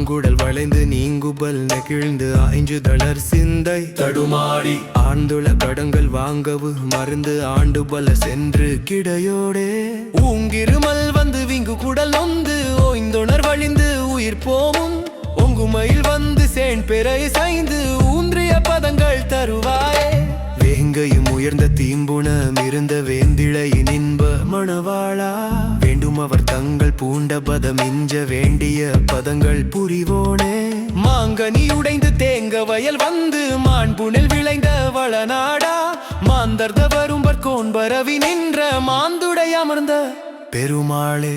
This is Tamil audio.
ஆங்குடல் வளைந்து நீங்குபல் நெகிழ்ந்து ஆய்ஞ்சுதளர் சிந்தை. தடுமாறி ஆண்டுள கடங்கள் வாங்கவு மருந்து ஆண்டு பல சென்று கிடையோடே. ஊங்கிருமல் வந்து விங்கு குடல் நொந்து ஓய்ந்துணர் வழிந்து உயிர் போவும் ஒங்குமையில் வந்து சேன் பிறை சாய்ந்து ஊன்றிய பதங்கள் தருவாயே. வேங்கையும் உயர்ந்த தீம்புணம் இருந்த வேந்திழையின் இன்ப மணவாளா. அவர் தங்கள் பூண்ட பதம் இஞ்ச வேண்டிய பதங்கள் புரிவோனே. மாங்கனி உடைந்து தேங்க வயல் வந்து மாண்புணில் விளைந்த வளநாடா. மாந்தர்த வரும்பற் கோன்பரவி நின்ற மாந்துடை அமர்ந்த பெருமாளே.